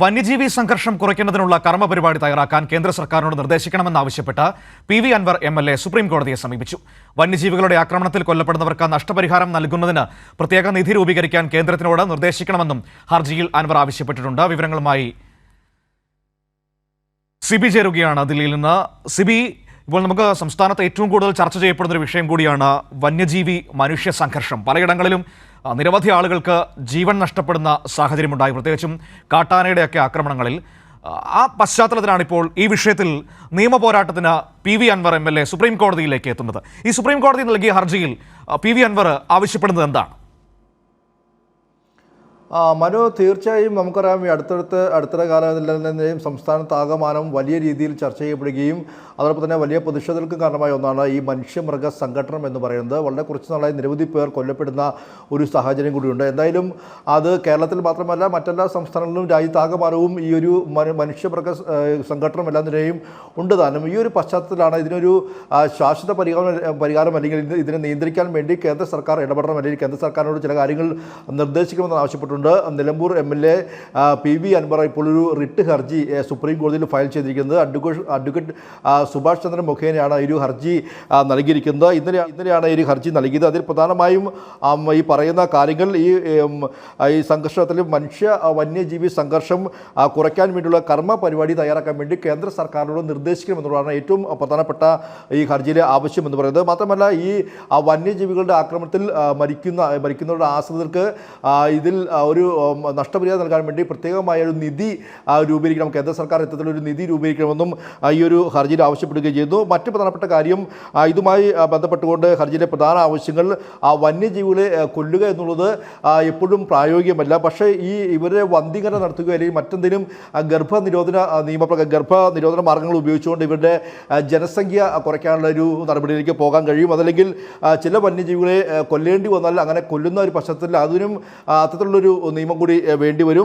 വന്യജീവി സംഘർഷം കുറയ്ക്കുന്നതിനുള്ള കർമ്മ പരിപാടി തയ്യാറാക്കാൻ കേന്ദ്ര സർക്കാരിനോട് നിർദ്ദേശിക്കണമെന്നാവശ്യപ്പെട്ട് P V Anvar M L A supreme കോടതിയെ സമീപിച്ചു. വന്യജീവികളുടെ ആക്രമണത്തിൽ കൊല്ലപ്പെടുന്നവർക്ക് നഷ്ടപരിഹാരം നൽകുന്നതിന് പ്രത്യേക നിധി രൂപീകരിക്കാൻ കേന്ദ്രത്തിനോട് നിർദ്ദേശിക്കണമെന്നും ഹർജിയിൽ അൻവർ ആവശ്യപ്പെട്ടിട്ടുണ്ട്. വിവരങ്ങളുമായി സിബി ചേരുകയാണ്. ദില്ലിയിൽ നിന്ന് സിബി ഇപ്പോൾ നമുക്ക് സംസ്ഥാനത്ത് ഏറ്റവും കൂടുതൽ ചർച്ച ചെയ്യപ്പെടുന്ന ഒരു വിഷയം കൂടിയാണ് വന്യജീവി മനുഷ്യ സംഘർഷം. പലയിടങ്ങളിലും നിരവധി ആളുകൾക്ക് ജീവൻ നഷ്ടപ്പെടുന്ന സാഹചര്യമുണ്ടായി. പ്രത്യേകിച്ചും കാട്ടാനയുടെയൊക്കെ ആക്രമണങ്ങളിൽ. ആ, പശ്ചാത്തലത്തിലാണ് ഇപ്പോൾ ഈ വിഷയത്തിൽ നിയമ പോരാട്ടത്തിന് P V Anvar M L A supreme കോടതിയിലേക്ക് എത്തുന്നത്. ഈ സുപ്രീം കോടതി നൽകിയ ഹർജിയിൽ പി വി അൻവർ ആവശ്യപ്പെടുന്നത് എന്താണ്? മനു തീർച്ചയായും നമുക്കറിയാം ഈ അടുത്തടുത്ത് അടുത്തിടെ സംസ്ഥാനത്ത് ആകമാനം വലിയ രീതിയിൽ ചർച്ച ചെയ്യപ്പെടുകയും അതോടൊപ്പം തന്നെ വലിയ പ്രതിഷേധങ്ങൾക്കും കാരണമായ ഒന്നാണ് ഈ മനുഷ്യമൃഗ സംഘടനം എന്ന് പറയുന്നത്. വളരെ കുറച്ച് നാളായി നിരവധി പേർ കൊല്ലപ്പെടുന്ന ഒരു സാഹചര്യം കൂടിയുണ്ട്. എന്തായാലും അത് കേരളത്തിൽ മാത്രമല്ല മറ്റെല്ലാ സംസ്ഥാനങ്ങളിലും രാജ്യത്താകമാനവും ഈ ഒരു മനു- മനുഷ്യമൃഗ സംഘടനം എല്ലാ നിലയും ഉണ്ട്. താനും ഈ ഒരു പശ്ചാത്തലത്തിലാണ് ഇതിനൊരു ശാശ്വത പരിഹാരം പരിഹാരം അല്ലെങ്കിൽ ഇതിനെ നിയന്ത്രിക്കാൻ വേണ്ടി കേന്ദ്ര സർക്കാർ ഇടപെടണം അല്ലെങ്കിൽ കേന്ദ്ര സർക്കാരിനോട് ചില കാര്യങ്ങൾ നിർദ്ദേശിക്കണമെന്ന് ആവശ്യപ്പെട്ടിട്ടുണ്ട് Nilambur M L A P V Anvar ഇപ്പോൾ ഒരു റിട്ട് ഹർജി സുപ്രീം കോടതിയിൽ ഫയൽ ചെയ്തിരിക്കുന്നത്. അഡ്വക്കേറ്റ് അഡ്വക്കേറ്റ് സുഭാഷ് ചന്ദ്രൻ മുഖേനയാണ് ഈ ഒരു ഹർജി നൽകിയിരിക്കുന്നത്. ഇന്നലെ ഇന്നലെയാണ് ഈ ഹർജി നൽകിയത്. അതിൽ പ്രധാനമായും ഈ പറയുന്ന കാര്യങ്ങൾ ഈ ഈ സംഘർഷത്തിൽ മനുഷ്യ വന്യജീവി സംഘർഷം കുറയ്ക്കാൻ വേണ്ടിയുള്ള കർമ്മ പരിപാടി തയ്യാറാക്കാൻ വേണ്ടി കേന്ദ്ര സർക്കാരിനോട് നിർദ്ദേശിക്കണമെന്നുള്ളതാണ് ഏറ്റവും പ്രധാനപ്പെട്ട ഈ ഹർജിയിലെ ആവശ്യം എന്ന് പറയുന്നത്. മാത്രമല്ല ഈ വന്യജീവികളുടെ ആക്രമണത്തിൽ മരിക്കുന്ന മരിക്കുന്നവരുടെ ആശ്രിതർക്ക് ഇതിൽ ഒരു നഷ്ടപരിഹാരം നൽകാൻ വേണ്ടി പ്രത്യേകമായ ഒരു നിധി രൂപീകരിക്കണം. കേന്ദ്ര സർക്കാർ ഇത്തരത്തിലൊരു നിധി രൂപീകരിക്കണമെന്നും ഈ ഒരു ഹർജിയിൽ ആവശ്യപ്പെടുകയും ചെയ്തു. മറ്റ് പ്രധാനപ്പെട്ട കാര്യം ഇതുമായി ബന്ധപ്പെട്ടുകൊണ്ട് ഹർജിയിലെ പ്രധാന ആവശ്യങ്ങൾ ആ വന്യജീവികളെ കൊല്ലുക എന്നുള്ളത് എപ്പോഴും പ്രായോഗികമല്ല. പക്ഷേ ഈ ഇവരെ വന്ധീകരണം നടത്തുക അല്ലെങ്കിൽ മറ്റെന്തെങ്കിലും ഗർഭ ഗർഭനിരോധന നിയമപ്രകാരം ഗർഭ നിരോധന മാർഗങ്ങൾ ഉപയോഗിച്ചുകൊണ്ട് ഇവരുടെ ജനസംഖ്യ കുറയ്ക്കാനുള്ള ഒരു നടപടിയിലേക്ക് പോകാൻ കഴിയും. അതല്ലെങ്കിൽ ചില വന്യജീവികളെ കൊല്ലേണ്ടി വന്നാൽ അങ്ങനെ കൊല്ലുന്ന ഒരു പശ്ചാത്തലത്തിൽ അതിനും അത്തരത്തിലുള്ളൊരു നിയമം കൂടി വേണ്ടി വരും